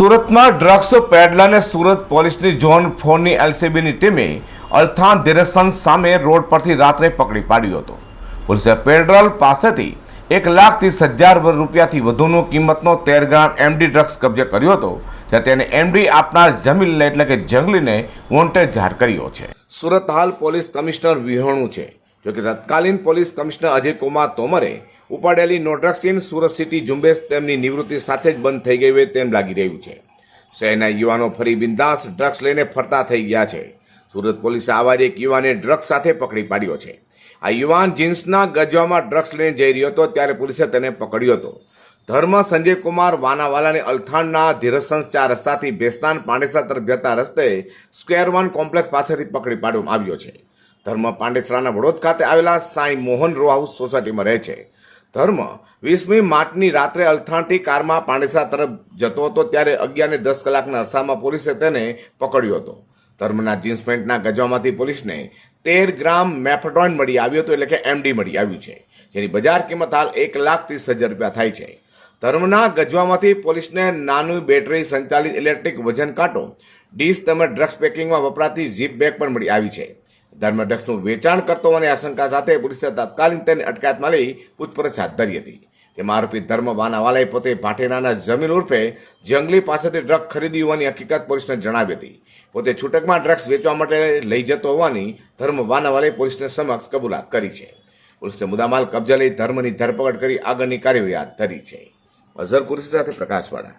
સુરતમાં ડ્રગ્સ પેડલાને સુરત પોલીસની ઝોન ફોરની એલસીબીની ટીમે અલથાણ ધીરસન સામે રોડ પરથી રાત્રે પકડી પાડ્યો હતો. પોલીસે પેડરલ પાસેથી એક લાખ ત્રીસ હજાર રૂપિયાથી વધુનો કિંમતનો તેર ગ્રામ એમડી ડ્રગ્સ કબજે કર્યો હતો, જ્યાં તેને એમડી આપનાર જમીલને એટલે કે જંગલીને વોન્ટેડ જાહેર કર્યો છે. સુરત હાલ પોલીસ કમિશનર વિહોણું છે, જોકે તત્કાલીન પોલીસ કમિશનર અજય કુમાર તોમરે ઉપાડેલી નો ઇન સુરત સિટી ઝુંબેશ તેમની નિવૃત્તિ સાથે જ બંધ થઈ ગઈ હોય તેમ લાગી રહ્યું છે. શહેરના યુવાનો ફરી બિંદાસ ડ્રગ્સ લઈને ફરતા થઈ ગયા છે. સુરત પોલીસે આવા એક યુવાને ડ્રગ્સ સાથે પકડી પાડ્યો છે. આ યુવાન જીન્સના ગજવામાં ડ્રગ્સ લઈને જઈ રહ્યો હતો ત્યારે પોલીસે તેને પકડ્યો હતો. ધર્મ સંજય કુમાર વાનાવાલાને અલથાણના ધીરસંસ ચાર રસ્તાથી ભેસ્તાન પાંડેસરા તરફ જતા રસ્તે સ્ક્વેર વન કોમ્પ્લેક્સ પાસેથી પકડી પાડવામાં આવ્યો છે. ધર્મ પાંડેસરાના વડોદ ખાતે આવેલા સાંઈ મોહન રો હાઉસ સોસાયટીમાં રહે છે. ધર્મ. વીસમી માર્ચની રાત્રે અલથાણથી કારમાં પાંડેસા તરફ જતો હતો ત્યારે અગિયાર ને દસ કલાકના અરસામાં પોલીસે તેને પકડ્યો હતો. ધર્મના જીન્સ પેન્ટના ગજવામાંથી પોલીસને તેર ગ્રામ મેફેડોન મળી આવ્યું હતું, એટલે કે એમડી મળી આવ્યું છે. જેની બજાર કિંમત હાલ એક લાખ ત્રીસ હજાર રૂપિયા થાય છે. ધર્મના ગજવામાંથી પોલીસને નાનું બેટરી સંચાલિત ઇલેક્ટ્રિક વજન કાંટો, ડીશ તેમજ ડ્રગ્સ પેકિંગમાં વપરાતી ઝીપ બેગ પણ મળી આવી છે. ધર્મ ડ્રગ્સનું વેચાણ કરતો હોવાની આશંકા સાથે પોલીસે તત્કાલીન તેને અટકાયતમાં લઈ પૂછપરછ હાથ ધરી હતી. તેમાં આરોપી ધર્મ વાનાવાલાએ પોતે ભાટેનાના જમીન ઉર્ફે જંગલી પાસેથી ડ્રગ ખરીદી હોવાની હકીકત પોલીસને જણાવી હતી. પોતે છૂટકમાં ડ્રગ્સ વેચવા માટે લઈ જતો હોવાની ધર્મ વાનાવાલાએ પોલીસને સમક્ષ કબૂલાત કરી છે. પોલીસે મુદ્દામાલ કબજા લઈ ધર્મની ધરપકડ કરી આગળની કાર્યવાહી હાથ ધરી છે. અઝર કુરશી સાથે પ્રકાશવાળા.